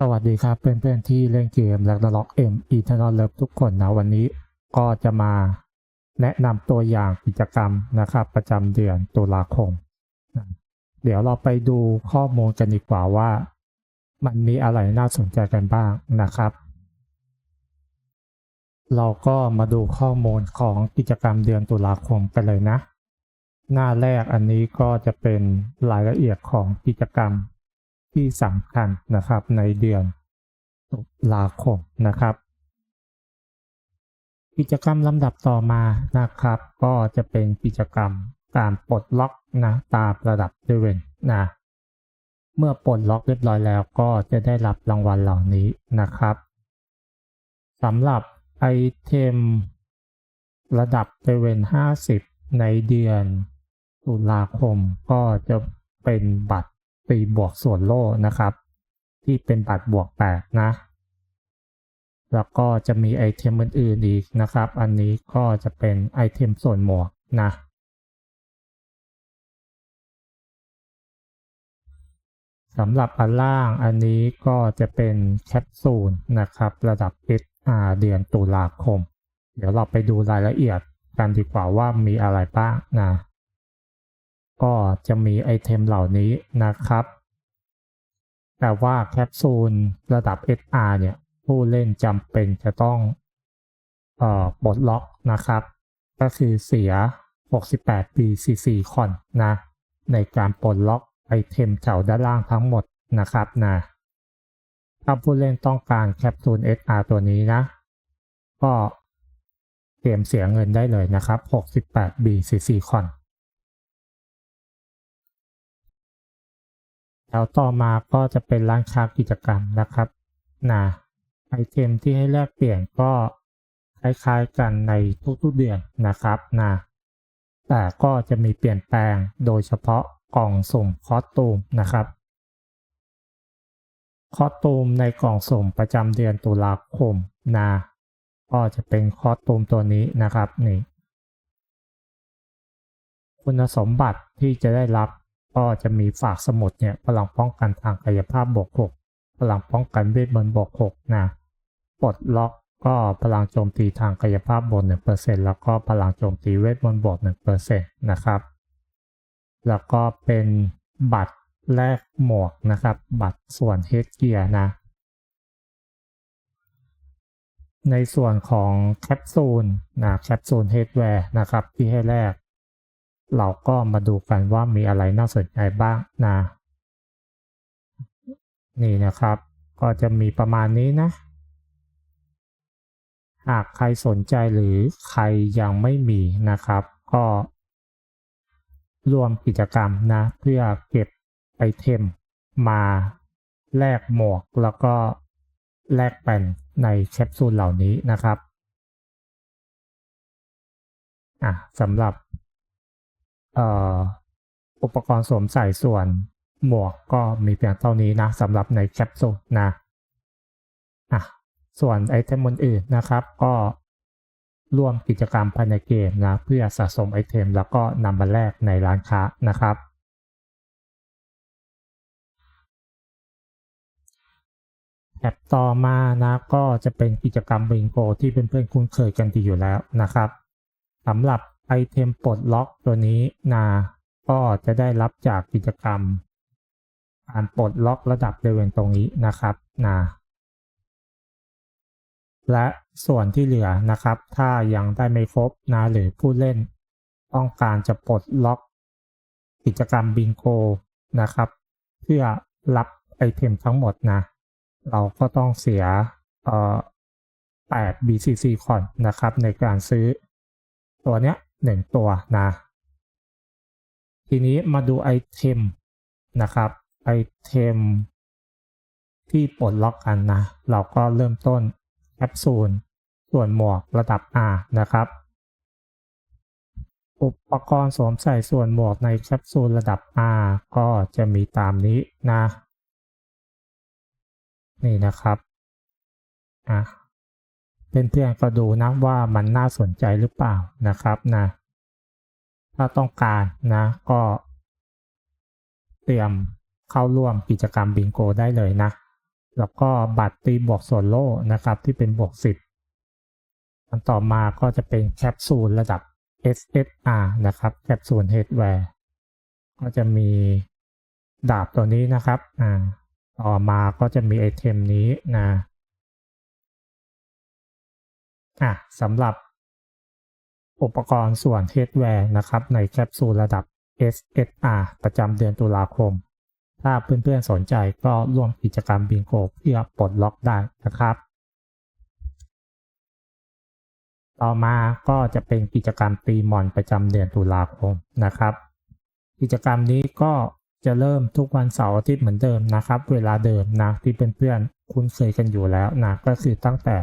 สวัสดีครับเพื่อนๆที่เล่นเกมและล็อกเอ็มอีเทอร์นอลเลิฟทุกคนนะวันนี้ก็จะมาแนะนำตัวอย่างกิจกรรมนะครับประจำเดือนตุลาคมนะเดี๋ยวเราไปดูข้อมูลกันดีกว่าว่า มันมีอะไรน่าสนใจกันบ้างนะครับ เราก็มาดูข้อมูลของกิจกรรมเดือนตุลาคมกันเลยนะ หน้าแรกอันนี้ก็จะเป็นรายละเอียดของกิจกรรม ที่สำคัญนะครับในเดือนตุลาคมนะครับ กิจกรรมลำดับต่อมานะครับ ก็จะเป็นกิจกรรมการปลดล็อกนะตามระดับเลเวนนะเมื่อปลดล็อกเรียบร้อยแล้วก็จะได้รับรางวัลเหล่านี้นะครับสำหรับไอเทมระดับเลเวน50 ในเดือนตุลาคมก็จะเป็นบัตร ตีบวกส่วนโล่นะครับ ที่เป็นบัตรบวก8นะแล้วก็จะมีไอเทมอื่นๆอีกนะครับ อันนี้ก็จะเป็นไอเทมส่วนหมวกนะสำหรับอันล่างอันนี้ก็จะเป็นแคปซูลนะครับ ระดับ SR เดือนตุลาคม เดี๋ยวเราไปดูรายละเอียดกันดีกว่าว่ามีอะไรบ้างนะ ก็จะมีไอเทมเหล่านี้นะครับ แต่ว่าแคปซูลระดับ SR เนี่ยผู้เล่นจำเป็นจะต้องเอ่อปลดล็อกนะครับ ก็คือเสีย 68 BCC คอนนะ ในการปลดล็อกไอเทมแถวด้านล่างทั้งหมดนะครับนะถ้าผู้เล่นต้องการแคปซูล SR ตัวนี้นะ ก็เตรียมเสียเงินได้เลยนะครับ 68 BCC คอน แล้วต่อมาก็จะเป็นร้านค้ากิจกรรมนะครับนะไอเทมที่ให้แลกเปลี่ยนก็คล้ายๆกันในทุกๆเดือนนะครับนะแต่ก็จะมีเปลี่ยนแปลงโดยเฉพาะกล่องสุ่มคอสตูมนะครับคอสตูมในกล่องสุ่มประจำเดือนตุลาคมนะก็จะเป็นคอสตูมตัวนี้นะครับนี่คุณสมบัติที่จะได้รับ ก็จะมีฝากสมุดเนี่ยพลังป้องกันทางกายภาพบวก6พลังป้องกันเวทมนต์บวก6นะปลดล็อกก็พลังโจมตีทางกายภาพบวก1%แล้วก็พลังโจมตีเวทมนต์บวก1%นะครับ แล้วก็เป็นบัตรแลกหมวกนะครับ บัตรส่วนเฮดเกียร์นะ ในส่วนของแคปซูลนะแคปซูลเฮดแวร์นะครับที่ให้แลก เราก็มาดูกันว่ามีอะไรน่าสนใจบ้างนะนี่นะครับ ก็จะมีประมาณนี้นะ หากใครสนใจหรือใครยังไม่มีนะครับ ก็รวมกิจกรรมนะ เพื่อเก็บไอเทมมาแลกหมวกแล้วก็แลกแป่นในแคปซูลเหล่านี้นะครับอะสำหรับ อุปกรณ์สวมใส่ส่วนหมวกก็มีเพียงเท่านี้นะสำหรับในแคปซูลนะอะส่วนไอเทมอื่นๆนะครับ ก็ร่วมกิจกรรมภายในเกมนะเพื่อสะสมไอเทม แล้วก็นำมาแลกในร้านค้านะครับแถบต่อมานะก็จะเป็นกิจกรรมบิงโกที่เพื่อนๆคุ้นเคยกันดีอยู่แล้วนะครับสำหรับ ไอเทมปลดล็อกตัวนี้นา ก็จะได้รับจากกิจกรรม การปลดล็อกระดับเลเวลตรงนี้นะครับนาและส่วนที่เหลือนะครับ ถ้ายังได้ไม่ครบนะหรือผู้เล่น ต้องการจะปลดล็อก กิจกรรมบิงโกนะครับ เพื่อรับไอเทมทั้งหมดนะ เราก็ต้องเสียเอ่อ8 BCC คอนนะครับ ในการซื้อตัวเนี้ยหนึ่งตัวนะ ทีนี้มาดูไอเทมนะครับไอเทมที่ปลดล็อกกันนะ เราก็เริ่มต้นแคปซูลส่วนหมวกระดับ R นะครับ อุปกรณ์สวมใส่ส่วนหมวกในแคปซูลระดับ R ก็จะมีตามนี้นะ นี่นะครับอะ เพื่อนๆก็ดูนะว่ามันน่าสนใจหรือเปล่านะครับนะ ถ้าต้องการนะก็ เตรียมเข้าร่วมกิจกรรมบิงโกได้เลยนะ แล้วก็บัตรตีบวกส่วนโล่นะครับที่เป็นบวก10อันต่อมาก็จะเป็นแคปซูลระดับ SSR นะครับแคปซูลเฮดแวร์ก็จะมีดาบตัวนี้นะครับอ่าต่อมาก็จะมีไอเทมนี้นะ อะสำหรับอุปกรณ์ส่วนเฮดแวร์นะครับ ในแคปซูลระดับ SSR ประจำเดือนตุลาคม ถ้าเพื่อนๆสนใจก็ร่วมกิจกรรมบิงโกเพื่อปลดล็อกได้นะครับ ต่อมาก็จะเป็นกิจกรรมตีมอนประจำเดือนตุลาคมนะครับ กิจกรรมนี้ก็จะเริ่มทุกวันเสาร์อาทิตย์เหมือนเดิมนะครับ เวลาเดิมนะที่เพื่อนๆคุ้นเคยกันอยู่แล้วนะก็คือตั้งแต่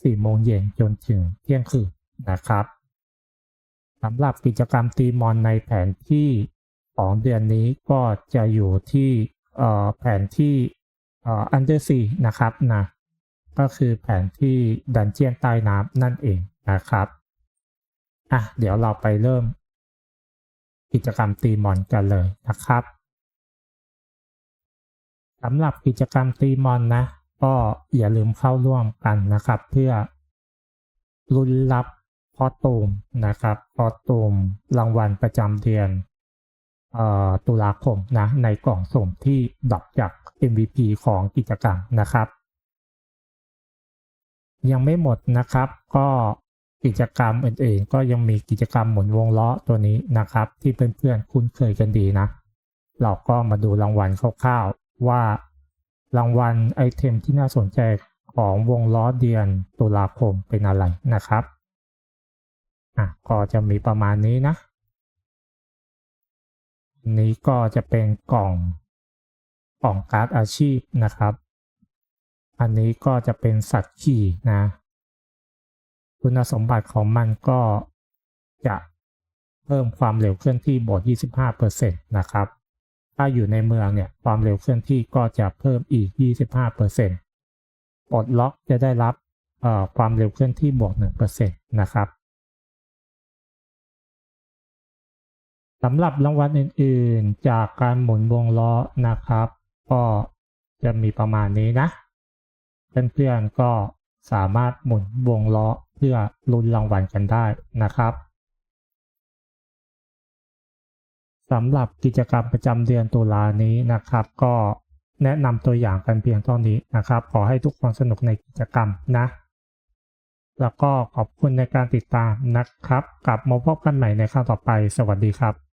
4 โมงเย็นจนถึงเที่ยงคืนนะครับสำหรับกิจกรรมตีมอนในแผนที่ของเดือนนี้ก็จะอยู่ที่แผนที่ under sea นะครับนะก็คือแผนที่ดันเจียนใต้น้ำนั่นเองนะครับอะเดี๋ยวเราไปเริ่ม กิจกรรมตีมอนกันเลยนะครับสำหรับกิจกรรมตีมอนนะ ก็อย่าลืมเข้าร่วมกันนะครับ เพื่อลุ้นรับพอตูมนะครับพอตูมรางวัลประจำเดือนตุลาคมนะในกล่องสุ่มที่ดอกจาก MVP ของกิจกรรมนะครับ ยังไม่หมดนะครับก็กิจกรรมอื่นๆ ก็ยังมีกิจกรรมหมุนวงล้อตัวนี้นะครับ ที่เพื่อนๆคุ้นเคยกันดีนะ เราก็มาดูรางวัลคร่าวๆว่า รางวัลไอเทมที่น่าสนใจของวงล้อเดือนตุลาคมเป็นอะไรนะครับอะก็จะมีประมาณนี้นะ นี้ก็จะเป็นกล่องกล่องการ์ดอาชีพนะครับ อันนี้ก็จะเป็นสัตว์ขี่นะ คุณสมบัติของมันก็จะเพิ่มความเร็วเคลื่อนที่บวก25%นะครับ ถ้าอยู่ในเมืองเนี่ยความเร็วเคลื่อนที่ก็จะเพิ่มอีก 25%ปลดล็อกจะได้รับความเร็วเคลื่อนที่บวก 1%นะครับสำหรับรางวัลอื่นๆ จากการหมุนวงล้อนะครับ ก็จะมีประมาณนี้นะ เพื่อนๆก็สามารถหมุนวงล้อเพื่อลุ้นรางวัลกันได้นะครับ สำหรับกิจกรรมประจำเดือนตุลานี้นะครับ ก็แนะนำตัวอย่างกันเพียงเท่านี้นะครับ ขอให้ทุกคนสนุกในกิจกรรมนะ แล้วก็ขอบคุณในการติดตามนะครับ กลับมาพบกันใหม่ในครั้งต่อไป สวัสดีครับ